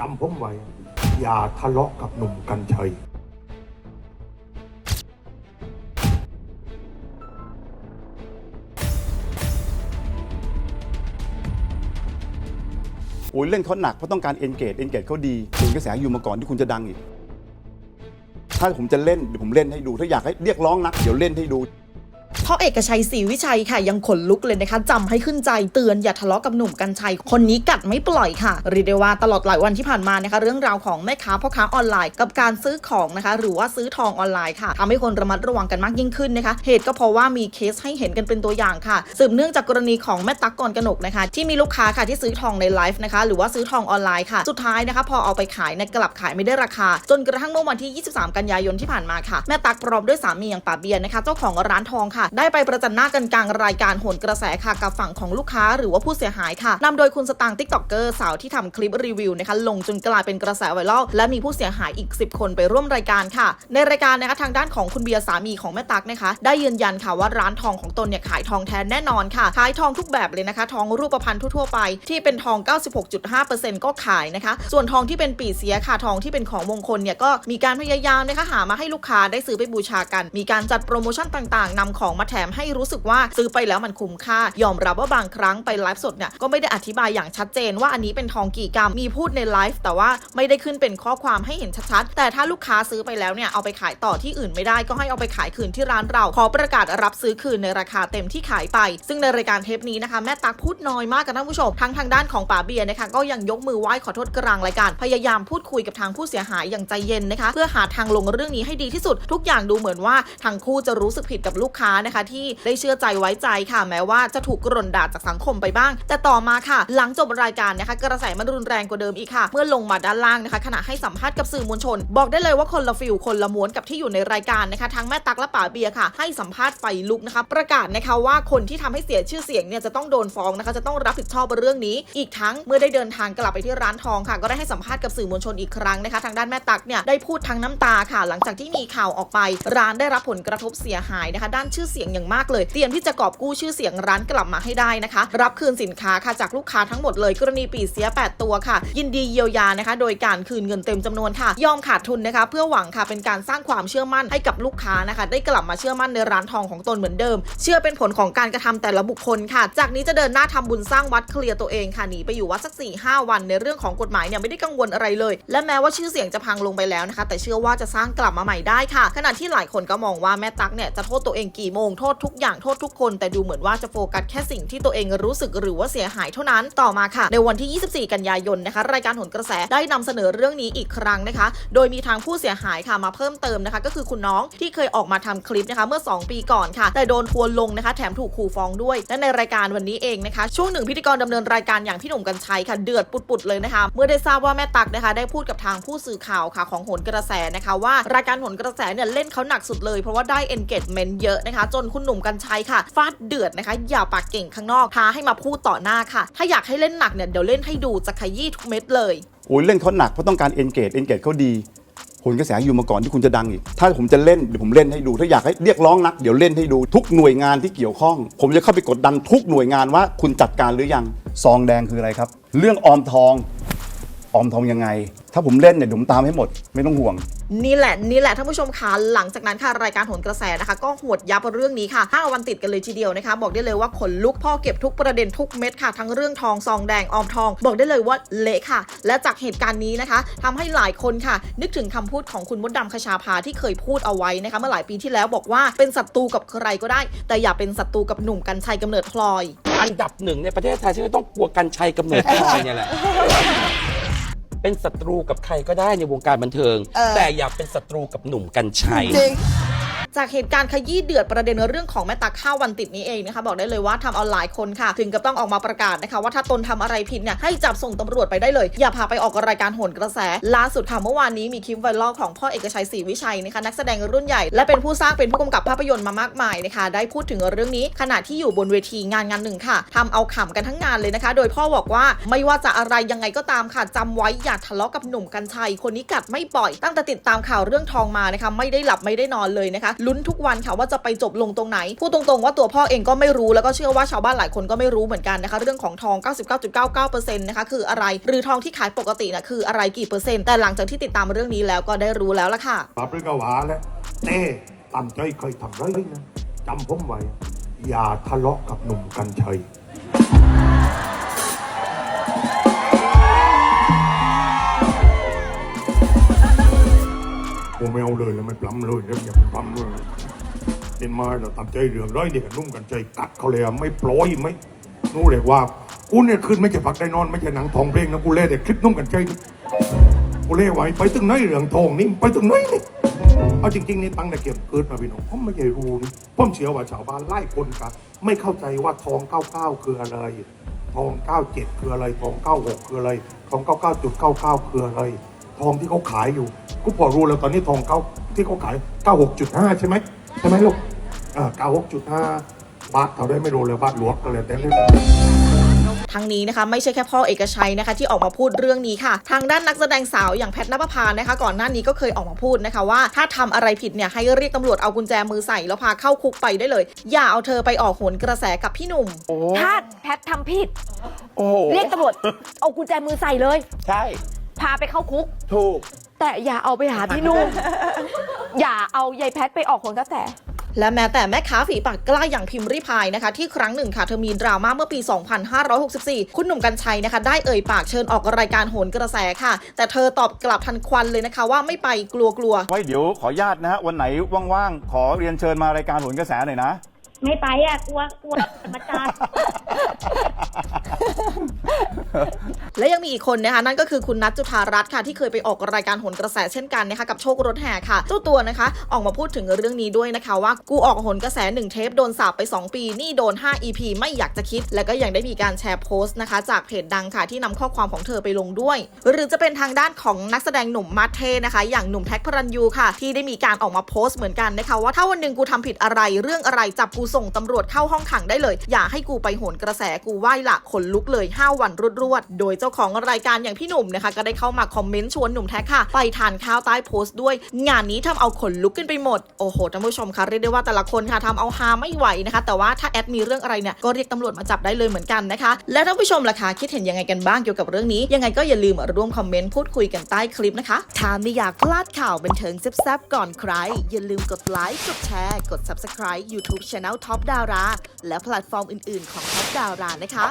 จำผมไว้ อย่าทะเลาะกับหนุ่มกัญชัยโอ้ยเล่นเขาหนักเพราะต้องการเอนเกจเอนเกจเขาดีถึงกระแสอยู่มาก่อนที่คุณจะดังอีก ถ้าผมจะเล่นเดี๋ยวผมเล่นให้ดู ถ้าอยากให้เรียกร้องนัก เดี๋ยวเล่นให้ดู พ่อเอกชัยศรีวิชัยค่ะยังขนลุกเลยนะคะจำให้ขึ้นใจเตือนอย่าทะเลาะกับหนุ่มกัญชัย คนนี้กัดไม่ปล่อยค่ะเรียกได้ว่าตลอดหลายวันที่ผ่านมานะคะ เรื่องราวของแม่ค้าพ่อค้าออนไลน์ กับการซื้อของนะคะ หรือว่าซื้อทองออนไลน์ค่ะทำให้คนระมัดระวังกันมากยิ่งขึ้นนะคะ เหตุก็เพราะว่ามีเคสให้เห็นกันเป็นตัวอย่างค่ะ สืบเนื่องจากกรณีของแม่ตั๊กกรกนกนะคะ ที่มีลูกค้าค่ะที่ซื้อทองในไลฟ์นะคะ หรือว่าซื้อทองออนไลน์ค่ะ สุดท้ายนะคะ พอเอาไปขายเนี่ยกลับขายไม่ได้ราคา จนกระทั่งเมื่อวันที่ 23 กันยายนที่ผ่านมาค่ะแม่ตั๊กพร้อมด้วยสามีอย่างป่าเบียร์นะคะ เจ้าของร้านทองค่ะได้ไปประจันหน้ากันกลางรายการโหนกระแสค่ะกับฝั่งของลูกค้าหรือว่าผู้เสียหายค่ะนำโดยคุณสตางค์ติ๊กต็อกเกอร์สาวที่ทำคลิปรีวิวนะคะลงจนกลายเป็นกระแสไวรัลและมีผู้เสียหายอีก 10 คนไปร่วมรายการค่ะ ในรายการนะคะทางด้านของคุณเบียร์สามีของแม่ตั๊กนะคะ ได้ยืนยันค่ะว่าร้านทองของตนเนี่ยขายทองแท้แน่นอนค่ะขายทองทุกแบบเลยนะคะทองรูปพรรณทั่วๆไป ที่เป็นทอง 96.5%ก็ขายนะคะ ส่วนทองที่เป็นปีเสียค่ะทองที่เป็นของมงคลเนี่ยก็มีการพยายามนะคะหามาให้ลูกค้าได้ซื้อไปบูชากัน มีการจัดโปรโมชั่นต่างๆนำของมาแถมให้รู้สึกว่าซื้อไปแล้วมันคุ้มค่า ยอมรับว่าบางครั้งไปไลฟ์สดเนี่ยก็ไม่ได้อธิบายอย่างชัดเจนว่าอันนี้เป็นทองกี่กรัมมีพูดในไลฟ์แต่ว่าไม่ได้ขึ้นเป็นข้อความให้เห็นชัดๆ แต่ถ้าลูกค้าซื้อไปแล้วเนี่ยเอาไปขายต่อที่อื่นไม่ได้ก็ให้เอาไปขายคืนที่ร้านเรา ขอประกาศรับซื้อคืนในราคาเต็มที่ขายไป ซึ่งในรายการเทปนี้นะคะแม่ตักพูดน้อยมากกับท่านผู้ชมทั้งทางด้านของป๋าเบียร์นะคะก็ยังยกมือไหว้ขอโทษกลางรายการพยายามพูดคุยกับทางผู้เสียหายอย่างใจเย็นนะคะ เพื่อหาทางลงเรื่องนี้ให้ดีที่สุด ทุกอย่างดูเหมือนว่าทั้งคู่จะรู้สึกผิดกับลูกค้านะคะที่ได้เชื่อใจไว้ใจค่ะแม้ว่าจะถูกกรนด่าจากสังคมไปบ้าง แต่ต่อมาค่ะ หลังจบรายการนะคะกระแสมันรุนแรงกว่าเดิมอีกค่ะ เมื่อลงมาด้านล่างนะคะขณะให้สัมภาษณ์กับสื่อมวลชน บอกได้เลยว่าคนละฟิลคนละม้วนกับที่อยู่ในรายการนะคะทั้งแม่ตักและป๋าเบียค่ะ ให้สัมภาษณ์ไฟลุกนะคะประกาศนะคะว่าคนที่ทำให้เสียชื่อเสียงเนี่ยจะต้องโดนฟ้องนะคะจะต้องรับผิดชอบเรื่องนี้ อีกทั้งเมื่อได้เดินทางกลับไปที่ร้านทองค่ะ ก็ได้ให้สัมภาษณ์กับสื่อมวลชนอีกครั้งนะคะทางด้านแม่ตักเนี่ยได้พูดทั้งน้ำตาค่ะ หลังจากที่มีข่าวออกไป ร้านได้รับผลกระทบเสียหายนะคะ ด้านชื่อเสียงอย่างมากเลยเตรียมที่จะกอบกู้ชื่อเสียงร้านกลับมาให้ได้นะคะ รับคืนสินค้าค่ะจากลูกค้าทั้งหมดเลย กรณีปีเสีย 8 ตัวค่ะ ยินดีเยียวยานะคะ โดยการคืนเงินเต็มจำนวนค่ะ ยอมขาดทุนนะคะ เพื่อหวังค่ะเป็นการสร้างความเชื่อมั่นให้กับลูกค้านะคะ ได้กลับมาเชื่อมั่นในร้านทองของตนเหมือนเดิม เชื่อเป็นผลของการกระทำแต่ละบุคคลค่ะ จากนี้จะเดินหน้าทำบุญสร้างวัดเคลียร์ตัวเองค่ะหนีไปอยู่วัดสัก4ี่ห้าวันในเรื่องของกฎหมายเนี่ยไม่ได้กังวลอะไรเลย และแม้ว่าชื่อเสียงจะพังลงไปแล้วนะคะ แต่เชื่อว่าจะสร้างกลับมาใหม่ได้ค่ะ ขณะที่หลายคนก็มองว่าแม่ตั๊กเนี่ยจะโทษตัวเองกี่โมงโทษทุกอย่างโทษทุกคน แต่ดูเหมือนว่าจะโฟกัสแค่สิ่งที่ตัวเองรู้สึกหรือว่าเสียหายเท่านั้นต่อมาค่ะ ในวันที่ 24 กันยายนนะคะ รายการหนกระแสได้นำเสนอเรื่องนี้อีกครั้งนะคะ โดยมีทางผู้เสียหายค่ะมาเพิ่มเติมนะคะ ก็คือคุณน้องที่เคยออกมาทำคลิปนะคะเมื่อ 2 ปีก่อนค่ะ แต่โดนทัวลงนะคะ แถมถูกขู่ฟ้องด้วย และในรายการวันนี้เองนะคะ ช่วงหนึ่งพิธีกรดำเนินรายการอย่างพี่หนุ่มกัญชัยค่ะเดือดปุดๆเลยนะคะ เมื่อได้ทราบว่าแม่ตักนะคะ ได้พูดกับทางผู้สื่อข่าวค่ะของหนกระแสนะคะ ว่ารายการหนกระแสเนี่ยเล่นเขาหนักสุดเลยเพราะว่าได้ engagement เยอะนะคะจนคุณหนุ่มกัญชัยค่ะฟาดเดือดนะคะ อย่าปากเก่งข้างนอกท้าให้มาพูดต่อหน้าค่ะ ถ้าอยากให้เล่นหนักเนี่ยเดี๋ยวเล่นให้ดูจะขยี้ทุกเม็ดเลยโอ้ยเล่นเขาหนักเพราะต้องการเอนเกจเอนเกจเขาดีผลกระแสอยู่มาก่อนที่คุณจะดังอีก ถ้าผมจะเล่นเดี๋ยวผมเล่นให้ดู ถ้าอยากให้เรียกร้องนัก เดี๋ยวเล่นให้ดูทุกหน่วยงานที่เกี่ยวข้อง ผมจะเข้าไปกดดันทุกหน่วยงานว่าคุณจัดการหรือยัง ซองแดงคืออะไรครับ เรื่องออมทอง ออมทองยังไง ถ้าผมเล่นเนี่ยเดี๋ยวผมตามให้หมด ไม่ต้องห่วง นี่แหละนี่แหละท่านผู้ชมคะหลังจากนั้นค่ะรายการโหนกระแสนะคะ ก็หวดยับเรื่องนี้ค่ะ5วันติดกันเลยทีเดียวนะคะ บอกได้เลยว่าขนลุกพ่อเก็บทุกประเด็นทุกเม็ดค่ะ ทั้งเรื่องทองซองแดงออมทอง บอกได้เลยว่าเละค่ะ และจากเหตุการณ์นี้นะคะทำให้หลายคนค่ะ นึกถึงคำพูดของคุณมดดำคชาภาที่เคยพูดเอาไว้นะคะเมื่อหลายปีที่แล้วบอกว่าเป็นศัตรูกับใครก็ได้ แต่อย่าเป็นศัตรูกับหนุ่มกัญชัยกำเนิดพลอย อันดับหนึ่งในประเทศไทยฉันต้องกลัวกันชัยกำเนิดพลอยเนี่ยแหละ เป็นศัตรูกับใครก็ได้ในวงการบันเทิง เออ แต่อย่าเป็นศัตรูกับหนุ่มกัญชัย จ จากเหตุการณ์ขยี้เดือดประเด็นเรื่องของแม่ตักข้าววันติดนี้เองนะคะบอกได้เลยว่าทำเอาหลายคนค่ะ ถึงกับต้องออกมาประกาศนะคะ ว่าถ้าตนทำอะไรผิดเนี่ยให้จับส่งตำรวจไปได้เลย อย่าพาไปออกรายการโหนกระแส ล่าสุดค่ะเมื่อวานนี้มีคลิปไวรัลของพ่อเอกชัยศรีวิชัยนะคะนักแสดงรุ่นใหญ่และเป็นผู้สร้างเป็นผู้กำกับภาพยนตร์มามากมายนะคะ ได้พูดถึงเรื่องนี้ขณะที่อยู่บนเวทีงานงานหนึ่งค่ะทำเอาขำกันทั้งงานเลยนะคะ โดยพ่อบอกว่าไม่ว่าจะอะไรยังไงก็ตามค่ะจำไว้อย่าทะเลาะกับหนุ่มกัญชัยคนนี้กัดไม่ปล่อยตั้งแต่ติดตามข่าวเรื่องทองมานะคะ ไม่ได้หลับไม่ได้นอนเลยนะคะลุ้นทุกวันค่ะว่าจะไปจบลงตรงไหน พูดตรงๆว่าตัวพ่อเองก็ไม่รู้แล้วก็เชื่อว่าชาวบ้านหลายคนก็ไม่รู้เหมือนกันนะคะ เรื่องของทอง 99.99%นะคะคืออะไร หรือทองที่ขายปกตินะคืออะไรกี่เปอร์เซ็นต์แต่หลังจากที่ติดตามเรื่องนี้แล้วก็ได้รู้แล้วล่ะค่ะปรับเรื่องกวาแล้วเต้ตามใจเคยทำไรนะจำผมไว้อย่าทะเลาะกับหนุ่มกัญชัย ผมไม่เอาเลยแล้วไม่ปล้ำเลยแล้วอย่าไปปล้ำเลยเดนมาเราตามใจเรื่องร้อยเด็กนุ่มกันใจกัดเขาเลยอะไม่ปล่อยไม่นู้เลยว่ากูเนี่ยขึ้นไม่ใช่ผักได้นอนไม่ใช่หนังทองเพลงนะกูเล่แต่คลิปนุ่มกันใจกูเล่ไว้ไปถึงไหนเรื่องทองนี่ไปถึงไหนนี่เอาจริงๆนี่ตั้งแต่เก็บเกิดมาพี่น้องผมไม่ใช่รู้นี่ผมเชื่อว่าชาวบ้านไล่คนกันไม่เข้าใจว่าทอง99คืออะไร ทอง97คืออะไรทอง96คืออะไรทอง99.99คืออะไร ทองที่เขาขายอยู่กูพอรู้แล้วตอนนี้ทองเก้าที่เขาขาย 96.5 ใช่ไหมใช่ไหมลูกเออ96.5 บาทเท่าได้ไม่รู้เลยบาทหลวงก็เลยแต่เรื่องทั้งนี้นะคะไม่ใช่แค่พ่อเอกชัยนะคะที่ออกมาพูดเรื่องนี้ค่ะ ทางด้านนักแสดงสาวอย่างแพทนภพานะคะ ก่อนหน้านี้ก็เคยออกมาพูดนะคะว่า ถ้าทำอะไรผิดเนี่ยให้เรียกตำรวจเอากุญแจมือใส่แล้วพาเข้าคุกไปได้เลย อย่าเอาเธอไปออกโหนกระแสกับพี่หนุ่มถ้าแพททำผิดโอ้โหเรียกตำรวจเอากุญแจมือใส่เลย ใช่ พาไปเข้าคุก ถูก แต่อย่าเอาไปหาพี่นุ่ม อย่าเอายายแพทไปออกคนกระแส และแม้แต่แม่ค้าฝีปากกล้าอย่างพิมพ์ริพายนะคะ ที่ครั้งหนึ่งค่ะเธอมีดราม่าเมื่อปี 2564 คุณหนุ่มกัญชัยนะคะ ได้เอ่ยปากเชิญออกรายการโหนกระแสค่ะ แต่เธอตอบกลับทันควันเลยนะคะ ว่าไม่ไปกลัวกลัวๆไว้เดี๋ยวขออนุญาตนะฮะวันไหนว่างๆขอเรียนเชิญมารายการโหนกระแสหน่อยนะ ไม่ไปอะกลัวกลัวมาจาร และยังมีอีกคนนะคะนั่นก็คือคุณนัทจุธารัตน์ค่ะ ที่เคยไปออกรายการโหนกระแสเช่นกันนะคะกับโชครถแห่ค่ะเจ้าตัวนะคะ ออกมาพูดถึงเรื่องนี้ด้วยนะคะ ว่ากูออกโหนกระแส1เทปโดนสาปไป 2 ปี นี่โดน 5 EP ไม่อยากจะคิด แล้วก็ยังได้มีการแชร์โพสต์นะคะ จากเพจดังค่ะที่นำข้อความของเธอไปลงด้วย หรือจะเป็นทางด้านของนักแสดงหนุ่มมาเทนะคะ อย่างหนุ่มแท็กพระรันยูค่ะ ที่ได้มีการออกมาโพสต์เหมือนกันนะคะว่าถ้าวันหนึ่งกูทำผิดอะไรเรื่องอะไรจับกูส่งตำรวจเข้าห้องขังได้เลย อย่าให้กูไปโหนกระแสกูไหว้ละขนลุกเลย 5 วันรวดๆ โดยเจ้าของรายการอย่างพี่หนุ่มนะคะ ก็ได้เข้ามาคอมเมนต์ชวนหนุ่มแท็กค่ะ ไปทานข้าวใต้โพสต์ด้วย งานนี้ทำเอาขนลุกขึ้นไปหมด โอ้โหท่านผู้ชมคะเรียกได้ว่าแต่ละคนค่ะทำเอาฮาไม่ไหวนะคะ แต่ว่าถ้าแอดมีเรื่องอะไรเนี่ยก็เรียกตำรวจมาจับได้เลยเหมือนกันนะคะ และท่านผู้ชมล่ะคะคิดเห็นยังไงกันบ้างเกี่ยวกับเรื่องนี้ ยังไงก็อย่าลืมร่วมคอมเมนต์พูดคุยกันใต้คลิปนะคะถ้าไม่อยากพลาดข่าวบันเทิงแซ่บๆก่อนใครอย่าลืมกดไลค์กดแชร์กด subscribe YouTube Channel Top Dara และแพลตฟอร์มอื่น ๆของ Top Dara นะคะ